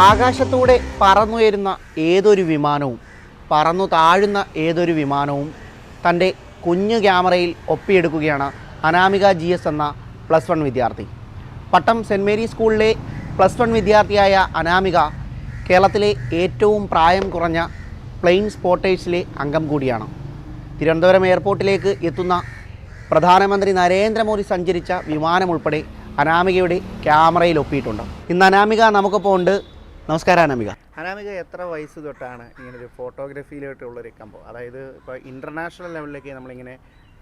ആകാശത്തൂടെ പറന്നുയരുന്ന ഏതൊരു വിമാനവും പറന്നു താഴുന്ന ഏതൊരു വിമാനവും തന്റെ കുഞ്ഞു ക്യാമറയിൽ ഒപ്പിയെടുക്കുകയാണ് അനാമിക ജി എസ് എന്ന പ്ലസ് വൺ വിദ്യാർത്ഥി. പട്ടം സെന്റ് മേരി സ്കൂളിലെ പ്ലസ് വൺ വിദ്യാർത്ഥിയായ അനാമിക കേരളത്തിലെ ഏറ്റവും പ്രായം കുറഞ്ഞ പ്ലെയിൻ സ്പോട്ടേഴ്സിലെ അംഗം കൂടിയാണ്. തിരുവനന്തപുരം എയർപോർട്ടിലേക്ക് എത്തുന്ന പ്രധാനമന്ത്രി നരേന്ദ്രമോദി സഞ്ചരിച്ച വിമാനം ഉൾപ്പെടെ അനാമികയുടെ ക്യാമറയിൽ ഒപ്പിയിട്ടുണ്ട്. ഇന്ന് അനാമിക നമുക്കിപ്പോൾ ഉണ്ട് നമസ്കാരം അനാമിക. അനാമിക എത്ര വയസ്സ് തൊട്ടാണ് ഇങ്ങനെ ഒരു ഫോട്ടോഗ്രാഫിയിലോട്ടുള്ളൊരു കമ്പം? അതായത് ഇപ്പോൾ ഇന്റർനാഷണൽ ലെവലിലേക്ക് നമ്മളിങ്ങനെ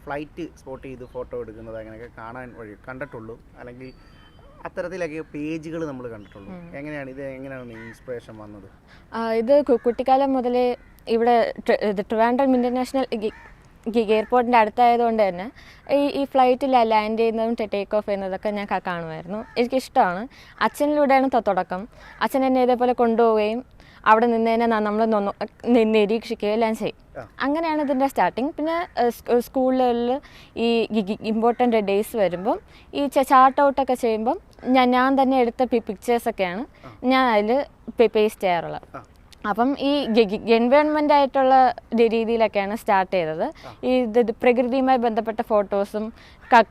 ഫ്ലൈറ്റ് സ്പോട്ട് ചെയ്ത് ഫോട്ടോ എടുക്കുന്നത് അങ്ങനെയൊക്കെ കാണാൻ വഴി കണ്ടിട്ടുള്ളൂ. അല്ലെങ്കിൽ അത്തരത്തിലൊക്കെ പേജുകൾ നമ്മൾ കണ്ടിട്ടുള്ളൂ. എങ്ങനെയാണ് ഇത്? എങ്ങനെയാണ് ഇൻസ്പിറേഷൻ വന്നത്? ആ, ഇത് കുട്ടിക്കാലം മുതലേ ഇവിടെ ഇത് ട്രിവാൻഡ്രം ഇന്റർനാഷണൽ എയർപോർട്ടിന്റെ അടുത്തായതുകൊണ്ട് തന്നെ ഈ ഈ ഫ്ലൈറ്റിൽ ലാൻഡ് ചെയ്യുന്നതും ടേക്ക് ഓഫ് ചെയ്യുന്നതൊക്കെ ഞാൻ കാണുമായിരുന്നു. എനിക്കിഷ്ടമാണ്. അച്ഛനിലൂടെയാണ് തുടക്കം. അച്ഛൻ എന്നെ ഇതേപോലെ കൊണ്ടുപോവുകയും അവിടെ നിന്ന് തന്നെ നമ്മൾ നിരീക്ഷിക്കുകയും എല്ലാം ചെയ്യും. അങ്ങനെയാണ് ഇതിന്റെ സ്റ്റാർട്ടിങ് പിന്നെ സ്കൂളുകളിൽ ഈ ഇമ്പോർട്ടന്റ് ഡേയ്സ് വരുമ്പം ഈ ചാർട്ട് ഔട്ടൊക്കെ ചെയ്യുമ്പം ഞാൻ ഞാൻ തന്നെ എടുത്ത പിക്ചേഴ്സൊക്കെയാണ് ഞാൻ അതിൽ പേസ്റ്റ് ചെയ്യാറുള്ളത്. അപ്പം ഈ എൻവയോൺമെന്റ് ആയിട്ടുള്ള രീതിയിലൊക്കെയാണ് സ്റ്റാർട്ട് ചെയ്തത്. ഈ ഇത് പ്രകൃതിയുമായി ബന്ധപ്പെട്ട ഫോട്ടോസും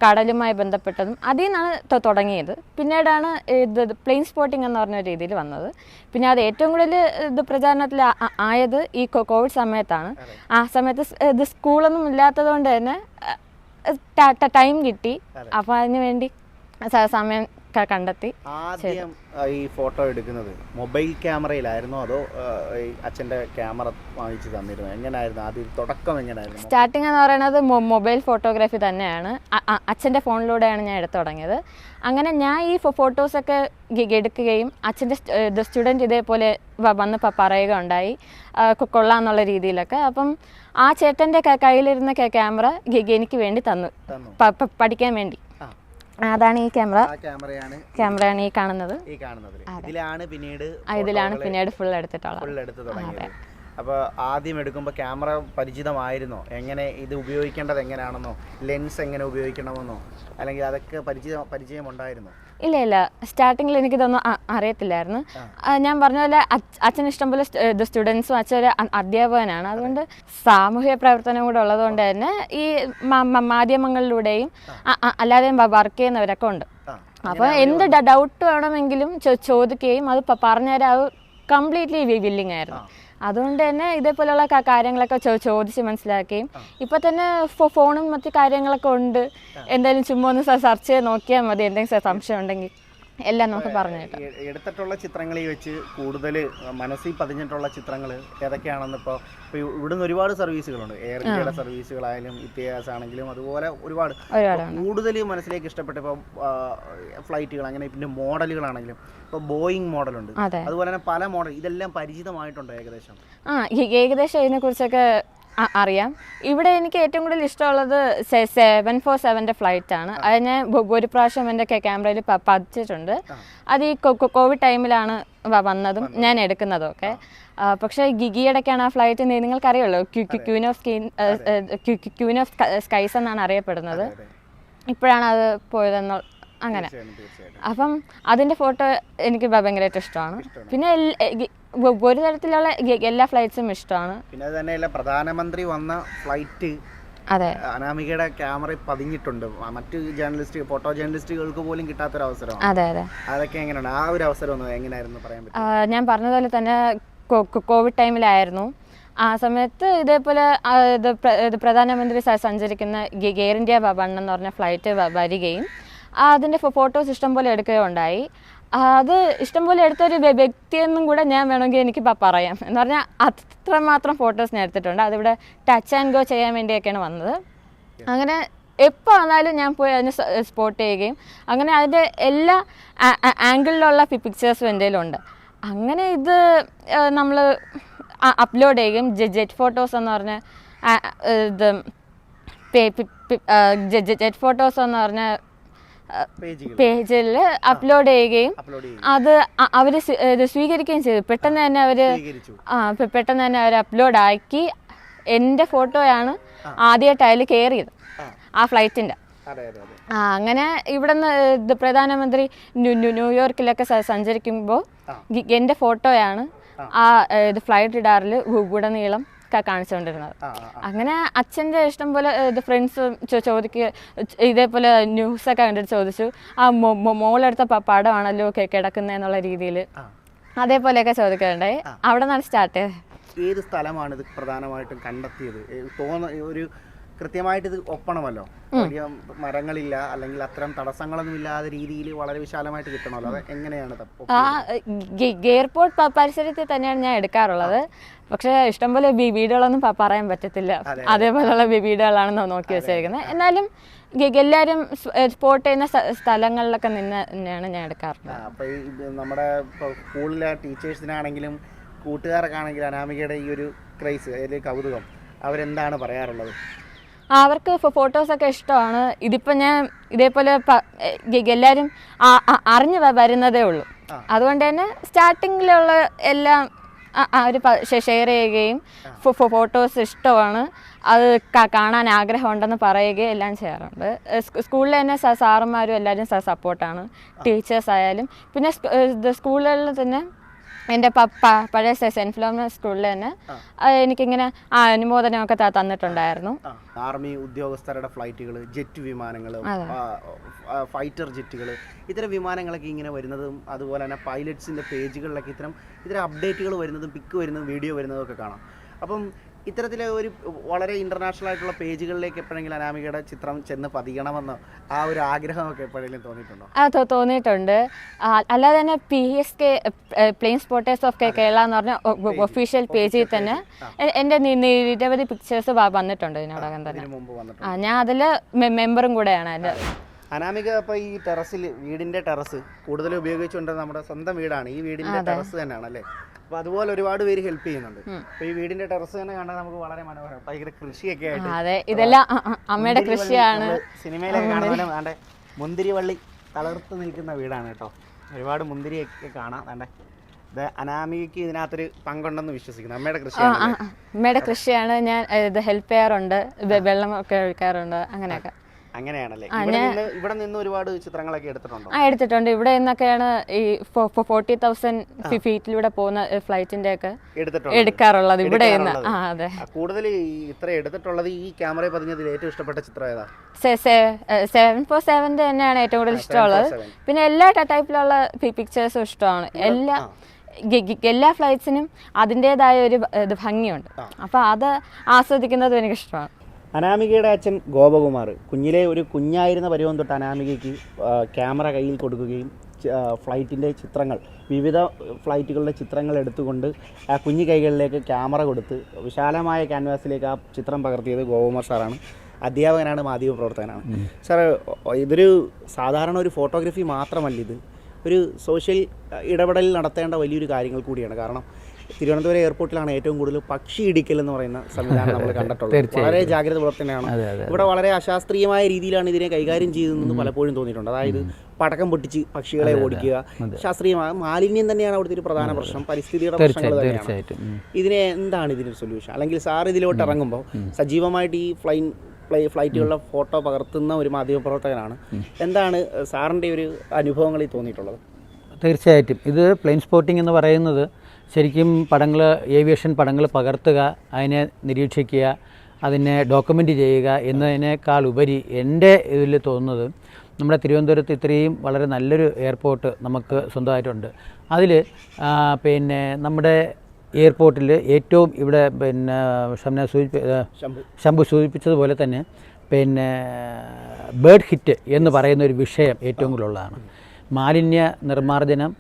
കടലുമായി ബന്ധപ്പെട്ടതും അതിൽ നിന്നാണ് തുടങ്ങിയത്. പിന്നീടാണ് ഇത് പ്ലെയിൻ സ്പോട്ടിംഗ് എന്ന് പറഞ്ഞ രീതിയിൽ വന്നത്. പിന്നെ അത് ഏറ്റവും കൂടുതൽ ഇത് പ്രചാരണത്തിൽ ആയത് ഈ കോവിഡ് സമയത്താണ്. ആ സമയത്ത് ഇത് സ്കൂളൊന്നും ഇല്ലാത്തത് കൊണ്ട് തന്നെ ടൈം കിട്ടി. അപ്പോൾ അതിന് വേണ്ടി സമയം കണ്ടെത്തി ആദ്യം ഈ ഫോട്ടോ എടുക്കുന്നത് മൊബൈൽ ക്യാമറയിലായിരുന്നോ? അതോ അച്ഛന്റെ ക്യാമറ വാങ്ങിച്ചു തന്നിരുന്നു? എങ്ങനെയായിരുന്നു ആദ്യം തുടക്കം എങ്ങനെയായിരുന്നു സ്റ്റാർട്ടിംഗ് എന്ന് പറയുന്നത് മൊബൈൽ ഫോട്ടോഗ്രാഫി തന്നെയാണ്. അ- അ- അച്ഛന്റെ ഫോണിലൂടെയാണ് ഞാൻ എടുത്തു തുടങ്ങിയത്. അങ്ങനെ ഞാൻ ഈ ഫോട്ടോസ് ഫോട്ടോസൊക്കെ എടുക്കുകയും അച്ഛന്റെ സ്റ്റുഡന്റ് ഇതേപോലെ വന്ന് പറയുക ഉണ്ടായി കൊള്ളാം എന്നുള്ള കൊള്ളാന്നുള്ള രീതിയിലൊക്കെ. അപ്പം ആ ചേട്ടന്റെ കയ്യിലിരുന്ന ക്യാമറ എനിക്ക് വേണ്ടി തന്നു. പഠിക്കാൻ വേണ്ടി. അതാണ് ഈ ക്യാമറ. ക്യാമറയാണ് ക്യാമറയാണ് ഈ കാണുന്നത്. ഈ കാണുന്നത്. ഇതിലാണ് പിന്നീട് ഇതിലാണ് പിന്നീട് ഫുൾ എടുത്തിട്ടുള്ളത്. ഫുൾ എടുത്ത് തുടങ്ങിയത്. അപ്പോൾ ആദ്യം എടുക്കുമ്പോൾ ക്യാമറ പരിചിതമായിരുന്നോ? എങ്ങനെ ഇത് ഉപയോഗിക്കേണ്ടത് എങ്ങനെയാണെന്നോ ലെൻസ് എങ്ങനെ ഉപയോഗിക്കണമെന്നോ? അല്ലെങ്കിൽ അതൊക്കെ പരിചയം ഉണ്ടായിരുന്നോ ഇല്ല ഇല്ല. സ്റ്റാർട്ടിങ്ങിൽ എനിക്ക് ഇതൊന്നും അറിയത്തില്ലായിരുന്നു. ഞാൻ പറഞ്ഞ പോലെ അച്ഛൻ ഇഷ്ടംപോലെ പോലെ ഇത് സ്റ്റുഡൻസും അച്ഛൻ ഒരു അധ്യാപകനാണ്. അതുകൊണ്ട് സാമൂഹ്യ പ്രവർത്തനം കൂടെ ഉള്ളതുകൊണ്ട് തന്നെ ഈ മാധ്യമങ്ങളിലൂടെയും അല്ലാതെയും വർക്ക് ചെയ്യുന്നവരൊക്കെ ഉണ്ട്. അപ്പൊ അപ്പോൾ എന്ത് ഡൗട്ട് വേണമെങ്കിലും ചോദിക്കുകയും അത് പറഞ്ഞുതരാൻ കംപ്ലീറ്റ്ലി വില്ലിംഗ് ആയിരുന്നു. അതുകൊണ്ട് തന്നെ ഇതേപോലെയുള്ള കാര്യങ്ങളൊക്കെ ചോദിച്ച് മനസ്സിലാക്കുകയും ഇപ്പൊ തന്നെ ഫോണും മറ്റു കാര്യങ്ങളൊക്കെ ഉണ്ട്. എന്തായാലും ചുമ്മാ ഒന്ന് സെർച്ച് ചെയ്ത് നോക്കിയാൽ മതി. എന്തെങ്കിലും സംശയം ഉണ്ടെങ്കിൽ. എല്ലാം നമുക്ക് പറഞ്ഞു കേട്ടോ എടുത്തിട്ടുള്ള ചിത്രങ്ങളിൽ വെച്ച് കൂടുതൽ മനസ്സിൽ പതിഞ്ഞിട്ടുള്ള ചിത്രങ്ങൾ ഏതൊക്കെയാണെന്ന് ഇപ്പോൾ ഇവിടുന്ന് ഒരുപാട് സർവീസുകളുണ്ട്. എയർ ഇന്ത്യയുടെ സർവീസുകളായാലും ഇത്തിഹാസ് ആണെങ്കിലും അതുപോലെ ഒരുപാട്. കൂടുതൽ മനസ്സിലേക്ക് ഇഷ്ടപ്പെട്ട ഇപ്പോൾ ഫ്ലൈറ്റുകൾ അങ്ങനെ പിന്നെ മോഡലുകളാണെങ്കിലും ഇപ്പോൾ ബോയിങ് മോഡലുണ്ട്. അതെ. അതുപോലെ തന്നെ പല മോഡൽ ഇതെല്ലാം പരിചിതമായിട്ടുണ്ട് ഏകദേശം. ആ ഏകദേശം ഇതിനെക്കുറിച്ചൊക്കെ അറിയാം. ഇവിടെ എനിക്ക് ഏറ്റവും കൂടുതൽ ഇഷ്ടമുള്ളത് സെവൻ ഫോർ സെവന്റെ ഫ്ലൈറ്റ് ആണ്. അത് ഞാൻ ഒരു പ്രാവശ്യം എന്റെ ക്യാമറയിൽ പതിച്ചിട്ടുണ്ട്. അത് ഈ കോവിഡ് ടൈമിലാണ് വന്നതും ഞാൻ എടുക്കുന്നതും ഒക്കെ പക്ഷേ ഗിഗിയുടെയൊക്കെയാണ് ആ flight നിങ്ങൾക്കറിയുള്ളൂ. Queen of skies queen of skies എന്നാണ് അറിയപ്പെടുന്നത്. ഇപ്പോഴാണ് അത് പോയതെന്ന് അങ്ങനെ. അപ്പം അതിന്റെ ഫോട്ടോ എനിക്ക് ഭയങ്കരമായിട്ട് ഇഷ്ടമാണ്. പിന്നെ ഒരു തരത്തിലുള്ള എല്ലാ ഫ്ലൈറ്റ്സും ഇഷ്ടമാണ്. പിന്നെ തന്നെയല്ല പ്രധാനമന്ത്രി വന്ന ഫ്ലൈറ്റ് അതെ. അനാമികയുടെ ക്യാമറ പതിഞ്ഞിട്ടുണ്ട്. മറ്റു ജേർണലിസ്റ്റ് ഫോട്ടോ ജേർണലിസ്റ്റുകൾക്ക് പോലും കിട്ടാത്തൊരു അവസരമാണ് അതെ അതെ. അതൊക്കെ എങ്ങനെയാണ് ആ ഒരു അവസരം ഒന്ന് എങ്ങനെയായിരുന്നു പറയാൻ പറ്റും ഞാൻ പറഞ്ഞതുപോലെ തന്നെ കോവിഡ് ടൈമിലായിരുന്നു. ആ സമയത്ത് ഇതേപോലെ ഇത് പ്രധാനമന്ത്രി സഞ്ചരിക്കുന്ന എയർ ഇന്ത്യ വൺ എന്ന് പറഞ്ഞ ഫ്ലൈറ്റ് വരികയും അതിന്റെ ഫോട്ടോസ് ഇഷ്ടംപോലെ എടുക്കുകയുണ്ടായി അത് ഇഷ്ടംപോലെ എടുത്തൊരു വ്യ- വ്യക്തിയെന്നും കൂടെ ഞാൻ വേണമെങ്കിൽ എനിക്ക് പറയാം. എന്ന് പറഞ്ഞാൽ അത്രമാത്രം ഫോട്ടോസ് ഞാൻ എടുത്തിട്ടുണ്ട്. അതിവിടെ ടച്ച് ആൻഡ് ഗോ ചെയ്യാൻ വേണ്ടിയൊക്കെയാണ് വന്നത്. അങ്ങനെ എപ്പോൾ വന്നാലും ഞാൻ പോയി അതിനെ സ്പോട്ട് ചെയ്യുകയും അങ്ങനെ അതിന്റെ എല്ലാ ആംഗിളിലുള്ള പിക്ചേഴ്സും എന്റെ കയ്യിലുണ്ട്. അങ്ങനെ ഇത് നമ്മൾ അപ്ലോഡ് ചെയ്യുകയും ജെറ്റ് ഫോട്ടോസ് എന്ന് പറഞ്ഞ ഇത് ജെറ്റ് ഫോട്ടോസ് എന്ന് പറഞ്ഞ പേജിൽ അപ്ലോഡ് ചെയ്യുകയും അത് അവർ സ്വീകരിക്കുകയും ചെയ്തു. പെട്ടെന്ന് തന്നെ അവർ ആ പെട്ടെന്ന് തന്നെ അവർ അപ്ലോഡ് ആക്കി എന്റെ ഫോട്ടോയാണ് ആദ്യമായിട്ട് അതിൽ കയറിയത് ആ. ഫ്ലൈറ്റിന്റെ ആ അങ്ങനെ ഇവിടുന്ന് പ്രധാനമന്ത്രി ന്യൂ- ന്യൂ- ന്യൂയോർക്കിലൊക്കെ സഞ്ചരിക്കുമ്പോൾ എന്റെ ഫോട്ടോയാണ് ആ. ഇത് ഫ്ലൈറ്റ് ഇടാറിൽ ഉടനീളം കാണിച്ചുകൊണ്ടിരുന്നത്. അങ്ങനെ അച്ഛന്റെ ഇഷ്ടം പോലെ ഫ്രണ്ട്സ് ചോദിക്കുക ഇതേപോലെ ന്യൂസൊക്കെ കണ്ടിട്ട് ചോദിച്ചു ആ മോളെടുത്ത പടമാണല്ലോ കിടക്കുന്നത് എന്നുള്ള രീതിയിൽ. അതേപോലെയൊക്കെ ചോദിക്കാറുണ്ടായി. അവിടെ നിന്നാണ് സ്റ്റാർട്ട് ചെയ്തത്? ഏത് സ്ഥലമാണ് ഇത് പ്രധാനമായിട്ടും കണ്ടെത്തിയത്? തോന്ന ഒരു കൃത്യമായിട്ട് ഇത് ഒപ്പണമല്ലോ വലിയ മരങ്ങളില്ല അല്ലെങ്കിൽ അത്തരം തടസ്സങ്ങളൊന്നും ഇല്ലാത്ത രീതിയിൽ വളരെ വിശാലമായിട്ട് കിട്ടണമല്ലോ. അത് എങ്ങനെയാണ് ഗെയർപോർട്ട് ആ എയർപോർട്ട് പരിസരത്തിൽ തന്നെയാണ് ഞാൻ എടുക്കാറുള്ളത്. പക്ഷെ ഇഷ്ടംപോലെ ബി വീടുകളൊന്നും പറയാൻ പറ്റത്തില്ല. അതേപോലെയുള്ള വീടുകളാണ് നോക്കി വെച്ചേക്കുന്നത്. എന്നാലും എല്ലാരും എല്ലാവരും സ്പോട്ട് ചെയ്യുന്ന സ്ഥലങ്ങളിലൊക്കെ നിന്ന് തന്നെയാണ് ഞാൻ എടുക്കാറുള്ളത്. അപ്പോൾ നമ്മുടെ സ്കൂളിലെ ടീച്ചേഴ്സിനാണെങ്കിലും കൂട്ടുകാരൊക്കെ ആണെങ്കിലും അനാമികയുടെ ഈ ഒരു ക്രൈസ് അല്ലെങ്കിൽ കൗതുകം അവരെന്താണ് പറയാറുള്ളത്? അവർക്ക് ഫോട്ടോസൊക്കെ ഇഷ്ടമാണ്. ഇതിപ്പോൾ ഞാൻ ഇതേപോലെ എല്ലാവരും അറിഞ്ഞ് വരുന്നതേ ഉള്ളൂ. അതുകൊണ്ട് തന്നെ സ്റ്റാർട്ടിങ്ങിലുള്ള എല്ലാം അവർ ഷെയർ ചെയ്യുകയും ഫോട്ടോസ് ഇഷ്ടമാണ്. അത് കാണാൻ ആഗ്രഹമുണ്ടെന്ന് പറയുകയും എല്ലാം ചെയ്യാറുണ്ട്. സ്കൂളിൽ തന്നെ സാറന്മാരും എല്ലാവരും സപ്പോർട്ടാണ് ടീച്ചേഴ്സ് ആയാലും. പിന്നെ സ്കൂളുകളിൽ തന്നെ എന്റെ പപ്പ പഴയ സെന്റ് ഫിലോമിന സ്കൂളിൽ തന്നെ എനിക്കിങ്ങനെ ആ അനുമോദനമൊക്കെ തന്നിട്ടുണ്ടായിരുന്നു. ആർമി ഉദ്യോഗസ്ഥരുടെ ഫ്ലൈറ്റുകൾ ജെറ്റ് വിമാനങ്ങൾ ഫൈറ്റർ ജെറ്റുകൾ ഇത്തരം വിമാനങ്ങളൊക്കെ ഇങ്ങനെ വരുന്നതും അതുപോലെ തന്നെ പൈലറ്റ്സിന്റെ പേജുകളിലൊക്കെ ഇത്തരം ഇത്തരം അപ്ഡേറ്റുകൾ വരുന്നതും പിക്ക് വരുന്നതും വീഡിയോ വരുന്നതും ഒക്കെ കാണാം. അപ്പം ഇത്തരത്തിലെ ഒരു വളരെ ഇന്റർനാഷണൽ ആയിട്ടുള്ള പേജുകളിലേക്ക് എപ്പോഴെങ്കിലും അനാമികയുടെ ചിത്രം ചെന്ന് പതിയണമെന്ന് ആ ഒരു ആഗ്രഹമൊക്കെ എപ്പോഴെങ്കിലും തോന്നിയിട്ടുണ്ടോ? ആ തോന്നിയിട്ടുണ്ട്. അല്ലാതെ തന്നെ P S K plane spotters of K Kerala എന്ന് പറഞ്ഞ ഒഫീഷ്യൽ പേജിൽ തന്നെ എന്റെ നിരവധി പിക്ചേഴ്സ് വന്നിട്ടുണ്ട് ഇതിനോടകം തന്നെ. ആ ഞാൻ അതിൽ മെമ്പറും കൂടെയാണ് അതിന്റെ അനാമിക അപ്പോൾ ഈ ടെറസിൽ വീടിന്റെ ടെറസ് കൂടുതൽ ഉപയോഗിച്ചുകൊണ്ട് നമ്മുടെ സ്വന്തം വീടാണ്. ഈ വീടിന്റെ ടെറസ് തന്നെയാണ് അല്ലേ അപ്പോൾ അതുപോലെ ഒരുപാട് പേര് ഹെൽപ്പ് ചെയ്യുന്നുണ്ട്. അപ്പോൾ ഈ വീടിന്റെ ടെറസ് തന്നെ കണ്ടാൽ നമുക്ക് വളരെ മനോഹരം. ഭയങ്കര കൃഷിയൊക്കെ ആയിട്ട് അതെ. ഇതെല്ലാം അമ്മയുടെ കൃഷിയാണ്. സിനിമയിലൊക്കെ കാണുന്ന പോലെ മുന്തിരി വള്ളി തളർത്ത് നിൽക്കുന്ന വീടാണ് കേട്ടോ. ഒരുപാട് മുന്തിരിയൊക്കെ കാണാം. വേണ്ടേ? ഇത് അനാമികയ്ക്ക് ഇതിനകത്തൊരു പങ്കുണ്ടെന്ന് വിശ്വസിക്കുന്നു. അമ്മയുടെ കൃഷിയാണ്. അമ്മയുടെ കൃഷിയാണ് ഞാൻ ഇത് ഹെൽപ്പ് ചെയ്യാറുണ്ട്. വെള്ളം ഒക്കെ ഒഴിക്കാറുണ്ട്. അങ്ങനെയൊക്കെ. അങ്ങനെയാണല്ലേ? ഇവിടെ നിന്ന് ഒരുപാട് ചിത്രങ്ങളൊക്കെ എടുത്തിട്ടുണ്ടോ? ആ എടുത്തിട്ടുണ്ട്. ഇവിടെ നിന്നൊക്കെയാണ് ഈ ഫോർട്ടി തൗസൻഡ് ഫീറ്റിലൂടെ പോകുന്ന ഫ്ലൈറ്റിന്റെ ഒക്കെ എടുക്കാറുള്ളത്. ഇവിടെ നിന്ന്. ആ അതെ. കൂടുതൽ ഇത്ര എടുത്തിട്ടുള്ളത് ഈ ക്യാമറയിൽ പതിഞ്ഞതിൽ ഏറ്റവും ഇഷ്ടപ്പെട്ട ചിത്രം ഏതാ? സെവൻ ഫോർ സെവന്റെ തന്നെയാണ് ഏറ്റവും കൂടുതൽ ഇഷ്ടമുള്ളത്. പിന്നെ എല്ലാ ടൈപ്പിലുള്ള പിക്ചേഴ്സും ഇഷ്ടമാണ്. എല്ലാ എല്ലാ ഫ്ലൈറ്റ്സിനും അതിന്റെതായ ഒരു ഇത് ഭംഗിയുണ്ട്. അപ്പോൾ അത് ആസ്വദിക്കുന്നതും എനിക്കിഷ്ടമാണ്. അനാമികയുടെ അച്ഛൻ ഗോപകുമാർ. കുഞ്ഞിലെ ഒരു കുഞ്ഞായിരുന്ന പരുവം തൊട്ട് അനാമികയ്ക്ക് ക്യാമറ കയ്യിൽ കൊടുക്കുകയും ഫ്ലൈറ്റിന്റെ ചിത്രങ്ങൾ വിവിധ ഫ്ലൈറ്റുകളുടെ ചിത്രങ്ങൾ എടുത്തുകൊണ്ട് ആ കുഞ്ഞു കൈകളിലേക്ക് ക്യാമറ കൊടുത്ത് വിശാലമായ ക്യാൻവാസിലേക്ക് ആ ചിത്രം പകർത്തിയത് ഗോപകുമാർ സാറാണ്. അധ്യാപകനാണ് മാധ്യമ പ്രവർത്തകനാണ്. സാർ ഇതൊരു സാധാരണ ഒരു ഫോട്ടോഗ്രാഫി മാത്രമല്ല ഇത്. ഒരു സോഷ്യൽ ഇടപെടൽ നടത്തേണ്ട വലിയൊരു കാര്യങ്ങൾ കൂടിയാണ്. കാരണം തിരുവനന്തപുരം എയർപോർട്ടിലാണ് ഏറ്റവും കൂടുതൽ പക്ഷി ഇടിക്കൽ എന്ന് പറയുന്ന സംവിധാനം നമ്മൾ കണ്ടിട്ടുള്ളത്. വളരെ ജാഗ്രത പുലർത്തുന്നതാണ് ഇവിടെ വളരെ അശാസ്ത്രീയമായ രീതിയിലാണ് ഇതിനെ കൈകാര്യം ചെയ്തതെന്ന് പലപ്പോഴും തോന്നിയിട്ടുണ്ട്. അതായത് പടക്കം പൊട്ടിച്ച് പക്ഷികളെ ഓടിക്കുക ശാസ്ത്രീയമായ മാലിന്യം തന്നെയാണ് അവിടുത്തെ ഒരു പ്രധാന പ്രശ്നം. പരിസ്ഥിതിയുടെ പ്രശ്നങ്ങൾ തന്നെയാണ്. ഇതിനെ എന്താണ് ഇതിനൊരു സൊല്യൂഷൻ അല്ലെങ്കിൽ സാർ ഇതിലോട്ട് ഇറങ്ങുമ്പോൾ സജീവമായിട്ട് ഈ ഫ്ലൈൻ ഫ്ലൈ ഫ്ലൈറ്റുകളുടെ ഫോട്ടോ പകർത്തുന്ന ഒരു മാധ്യമപ്രവർത്തകനാണ്. എന്താണ് സാറിന്റെ ഒരു അനുഭവങ്ങളിൽ തോന്നിയിട്ടുള്ളത്? തീർച്ചയായിട്ടും. ഇത് പ്ലെയിൻ സ്പോട്ടിംഗ് എന്ന് പറയുന്നത് ശരിക്കും പടങ്ങൾ ഏവിയേഷൻ പടങ്ങൾ പകർത്തുക അതിനെ നിരീക്ഷിക്കുക അതിനെ ഡോക്യുമെന്റ് ചെയ്യുക എന്നതിനേക്കാൾ ഉപരി എന്റെ ഇതിൽ തോന്നുന്നത് നമ്മുടെ തിരുവനന്തപുരത്ത് ഇത്രയും വളരെ നല്ലൊരു എയർപോർട്ട് നമുക്ക് സ്വന്തമായിട്ടുണ്ട്. അതിൽ പിന്നെ നമ്മുടെ എയർപോർട്ടിൽ ഏറ്റവും ഇവിടെ പിന്നെ ഷംന സൂചിപ്പി ശംഭു. സൂചിപ്പിച്ചതുപോലെ തന്നെ പിന്നെ ബേർഡ് ഹിറ്റ് എന്ന് പറയുന്ന ഒരു വിഷയം ഏറ്റവും കൂടുതലുള്ളതാണ്. മാലിന്യ നിർമ്മാർജനം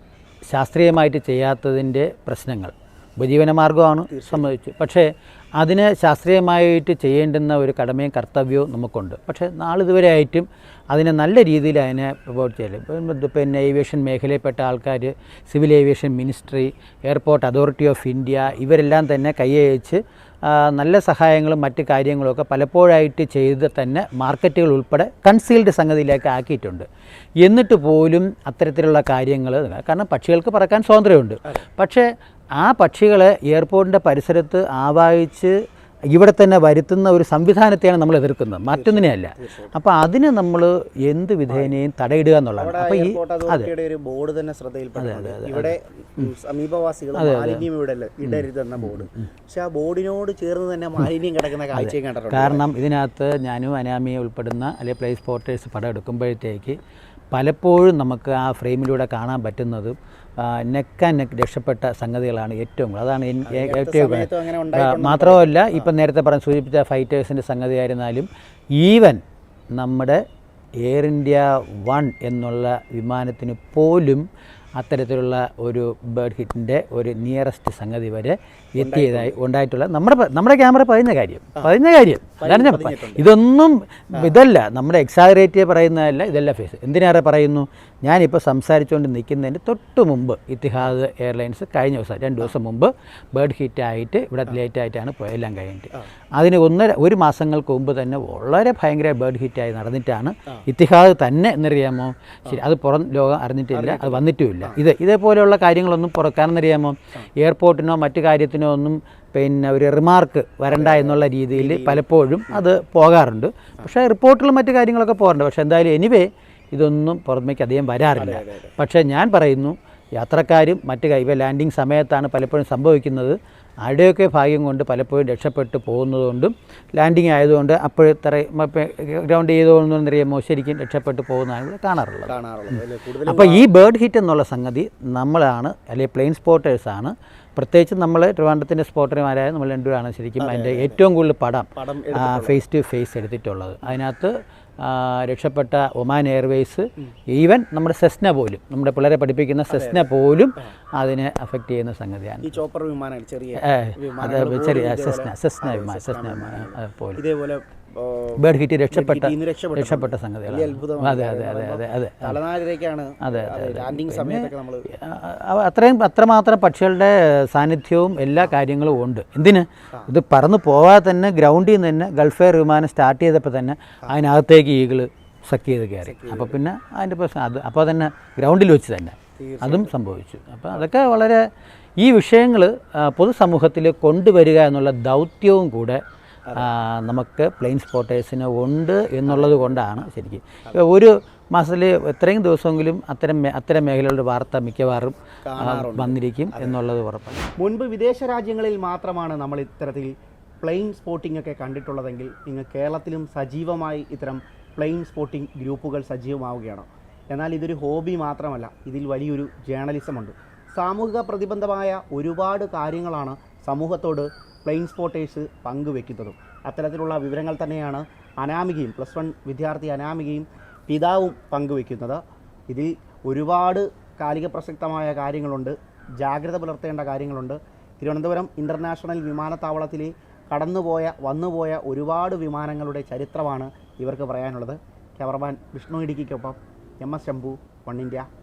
ശാസ്ത്രീയമായിട്ട് ചെയ്യാത്തതിന്റെ പ്രശ്നങ്ങൾ ഉപജീവന മാർഗമാണ് സംബന്ധിച്ച്. പക്ഷേ അതിന് ശാസ്ത്രീയമായിട്ട് ചെയ്യേണ്ടുന്ന ഒരു കടമയും കർത്തവ്യവും നമുക്കുണ്ട്. പക്ഷേ നാളിതുവരെ ആയിട്ടും അതിനെ നല്ല രീതിയിൽ അതിനെ പ്രൊമോട്ട് ചെയ്യൽ. പിന്നെ ഏവിയേഷൻ മേഖലയിൽപ്പെട്ട ആൾക്കാർ civil aviation ministry airport authority of India ഇവരെല്ലാം തന്നെ കൈയച്ച് നല്ല സഹായങ്ങളും മറ്റ് കാര്യങ്ങളുമൊക്കെ പലപ്പോഴായിട്ട് ചെയ്ത് തന്നെ മാർക്കറ്റുകൾ ഉൾപ്പെടെ കൺസീൽഡ് സംഗതിയിലേക്ക് ആക്കിയിട്ടുണ്ട്. എന്നിട്ട് പോലും അത്തരത്തിലുള്ള കാര്യങ്ങൾ കാരണം പക്ഷികൾക്ക് പറക്കാൻ സ്വാതന്ത്ര്യമുണ്ട്. പക്ഷേ ആ പക്ഷികളെ എയർപോർട്ടിന്റെ പരിസരത്ത് ആവാഹിച്ച് ഇവിടെ തന്നെ വരുത്തുന്ന ഒരു സംവിധാനത്തെയാണ് നമ്മൾ എതിർക്കുന്നത്. മറ്റൊന്നിനെയല്ല അപ്പോൾ അതിന് നമ്മൾ എന്ത് വിധേനയും തടയിടുക എന്നുള്ളതാണ്. അപ്പോൾ ഈ അതോറിറ്റിയുടെ ഒരു ബോർഡ് തന്നെ ശ്രദ്ധയിൽപ്പെടുന്നത് ഇവിടെ സമീപവാസികൾ മാലിന്യം ഇവിടെ ഇടരുതെന്ന ബോർഡ്. പക്ഷെ ആ ബോർഡിനോട് ചേർന്ന് തന്നെ മാലിന്യം കിടക്കുന്ന കാഴ്ചയും കണ്ടിട്ടുണ്ട്. കാരണം ഇതിനകത്ത് ഞാനും അനാമിയെ ഉൾപ്പെടുന്ന അല്ലെങ്കിൽ പ്ലേസ് പോർട്ടേഴ്സ് പടം എടുക്കുമ്പോഴത്തേക്ക് പലപ്പോഴും നമുക്ക് ആ ഫ്രെയിമിലൂടെ കാണാൻ പറ്റുന്നത് നെക്ക് ആൻഡ് നെക്ക് രക്ഷപ്പെട്ട സംഗതികളാണ് ഏറ്റവും കൂടുതൽ. അതാണ് ഏറ്റവും മാത്രമല്ല ഇപ്പം നേരത്തെ പറഞ്ഞ് സൂചിപ്പിച്ച ഫൈറ്റേഴ്സിന്റെ സംഗതി ആയിരുന്നാലും ഈവൻ നമ്മുടെ എയർ ഇന്ത്യ വൺ എന്നുള്ള വിമാനത്തിന് പോലും അത്തരത്തിലുള്ള ഒരു ബേർഡ് ഹിറ്റിന്റെ ഒരു നിയറസ്റ്റ് സംഗതി വരെ എത്തിയതായി ഉണ്ടായിട്ടുള്ള നമ്മുടെ നമ്മുടെ ക്യാമറ പറയുന്ന കാര്യം പറയുന്ന കാര്യം. അതാണ് ഞാൻ ഇതൊന്നും ഇതല്ല നമ്മുടെ എക്സാഗറേറ്റ് പറയുന്നതല്ല ഇതല്ല ഫേസ് എന്തിനേറെ പറയുന്നു? ഞാനിപ്പോൾ സംസാരിച്ചുകൊണ്ട് നിൽക്കുന്നതിന് തൊട്ട് മുമ്പ് ഇത്തിഹാദ് എയർലൈൻസ് കഴിഞ്ഞ ദിവസം രണ്ട് ദിവസം മുമ്പ് ബേർഡ് ഹിറ്റായിട്ട് ഇവിടെ ലേറ്റായിട്ടാണ് പോയെല്ലാം കഴിഞ്ഞിട്ട്. അതിന് ഒന്നര ഒരു മാസങ്ങൾക്ക് മുമ്പ് തന്നെ വളരെ ഭയങ്കര ബേർഡ് ഹിറ്റായി നടന്നിട്ടാണ് ഇത്തിഹാദ് തന്നെ എന്നറിയാമോ? ശരി അത് പുറം ലോകം അറിഞ്ഞിട്ടില്ല അത് വന്നിട്ടുമില്ല. ഇത് ഇതേപോലെയുള്ള കാര്യങ്ങളൊന്നും പുറക്കാനെന്നറിയാമോ? എയർപോർട്ടിനോ മറ്റു കാര്യത്തിനോ ഒന്നും പിന്നെ ഒരു റിമാർക്ക് വരണ്ട എന്നുള്ള രീതിയിൽ പലപ്പോഴും അത് പോകാറുണ്ട്. പക്ഷേ റിപ്പോർട്ടിലും മറ്റു കാര്യങ്ങളൊക്കെ പോകാറുണ്ട്. പക്ഷേ എന്തായാലും എനിവേ ഇതൊന്നും പുറമേക്ക് അധികം വരാറില്ല. പക്ഷേ ഞാൻ പറയുന്നു യാത്രക്കാരും മറ്റു ഇവ ലാൻഡിങ് സമയത്താണ് പലപ്പോഴും സംഭവിക്കുന്നത്. ആരുടെയൊക്കെ ഭാഗ്യം കൊണ്ട് പലപ്പോഴും രക്ഷപ്പെട്ട് പോകുന്നതുകൊണ്ടും ലാൻഡിങ് ആയതുകൊണ്ട് അപ്പോഴത്ര ഗ്രൗണ്ട് ചെയ്തുകൊണ്ടെന്നറിയാമോ ശരിക്കും രക്ഷപ്പെട്ട് പോകുന്നതാണ് ഇവിടെ കാണാറുള്ളത്. അപ്പോൾ ഈ ബേർഡ് ഹിറ്റ് എന്നുള്ള സംഗതി നമ്മളാണ് അല്ലെങ്കിൽ പ്ലെയിൻ സ്പോട്ടേഴ്സാണ് പ്രത്യേകിച്ച് നമ്മൾ ട്രിവാൻഡത്തിന്റെ സ്പോട്ടർമാരായ നമ്മൾ രണ്ടുപേരാണ് ശരിക്കും അതിന്റെ ഏറ്റവും കൂടുതൽ പടം ഫേസ് ടു ഫേസ് എടുത്തിട്ടുള്ളത്. അതിനകത്ത് രക്ഷപ്പെട്ട ഒമാൻ എയർവേസ് ഈവൻ നമ്മുടെ സെസ്ന പോലും നമ്മുടെ പിള്ളേരെ പഠിപ്പിക്കുന്ന സെസ്ന പോലും അതിനെ അഫക്റ്റ് ചെയ്യുന്ന സംഗതിയാണ്. ഈ ചോപ്പർ വിമാനം ചെറിയ അത് ചെറിയ സെസ്ന സെസ്ന വിമാനം സെസ്ന വിമാനം. പോലും. ഇതേപോലെ ഓ, ബേർഡ് ഹിറ്റ് രക്ഷപ്പെട്ട രക്ഷപ്പെട്ട സംഗതികളാണ്. അതെ അതെ അതെ അതെ അതെ അതെ, ലാൻഡിങ് സമയത്തൊക്കെ നമ്മൾ അത്രയും അത്രമാത്രം പക്ഷികളുടെ സാന്നിധ്യവും എല്ലാ കാര്യങ്ങളും ഉണ്ട്. എന്തിന്? ഇത് പറന്ന് പോവാതെ തന്നെ ഗ്രൗണ്ടിൽ നിന്ന് തന്നെ ഗൾഫ് എയർ വിമാനം സ്റ്റാർട്ട് ചെയ്തപ്പോൾ തന്നെ അതിനകത്തേക്ക് ഈകൾ സക്ക് ചെയ്ത് കയറി. അപ്പോൾ പിന്നെ അതിന്റെ പ്രശ്നം അത് അപ്പോൾ തന്നെ ഗ്രൗണ്ടിൽ വെച്ച് തന്നെ അതും സംഭവിച്ചു. അപ്പോൾ അതൊക്കെ വളരെ ഈ വിഷയങ്ങൾ പൊതുസമൂഹത്തിൽ കൊണ്ടുവരിക എന്നുള്ള ദൗത്യവും കൂടെ നമുക്ക് പ്ലെയിൻ സ്പോട്ടേഴ്സിന് ഉണ്ട് എന്നുള്ളത് കൊണ്ടാണ് ശരിക്കും. ഒരു മാസത്തിൽ എത്രയും ദിവസമെങ്കിലും അത്തരം അത്തരം മേഖലകളുടെ വാർത്ത മിക്കവാറും വന്നിരിക്കും എന്നുള്ളത് ഉറപ്പാണ്. മുൻപ് വിദേശ രാജ്യങ്ങളിൽ മാത്രമാണ് നമ്മൾ ഇത്തരത്തിൽ പ്ലെയിൻ സ്പോട്ടിംഗ് ഒക്കെ കണ്ടിട്ടുള്ളതെങ്കിൽ നിങ്ങൾ കേരളത്തിലും സജീവമായി ഇത്തരം പ്ലെയിൻ സ്പോട്ടിംഗ് ഗ്രൂപ്പുകൾ സജീവമാവുകയാണ്? എന്നാൽ ഇതൊരു ഹോബി മാത്രമല്ല ഇതിൽ വലിയൊരു ജേർണലിസമുണ്ട് സാമൂഹിക പ്രതിബന്ധമായ ഒരുപാട് കാര്യങ്ങളാണ് സമൂഹത്തോട് പ്ലെയിൻ സ്പോട്ടേഴ്സ് പങ്കുവെക്കുന്നതും. അത്തരത്തിലുള്ള വിവരങ്ങൾ തന്നെയാണ് അനാമികയും പ്ലസ് വൺ വിദ്യാർത്ഥി അനാമികയും പിതാവും പങ്കുവെക്കുന്നത്. ഇതിൽ ഒരുപാട് കാലിക പ്രസക്തമായ കാര്യങ്ങളുണ്ട്. ജാഗ്രത പുലർത്തേണ്ട കാര്യങ്ങളുണ്ട്. തിരുവനന്തപുരം ഇന്റർനാഷണൽ വിമാനത്താവളത്തിലെ കടന്നുപോയ വന്നുപോയ ഒരുപാട് വിമാനങ്ങളുടെ ചരിത്രമാണ് ഇവർക്ക് പറയാനുള്ളത്. Cameraman Vishnu ഇടുക്കിക്കൊപ്പം M S Shambhu one India.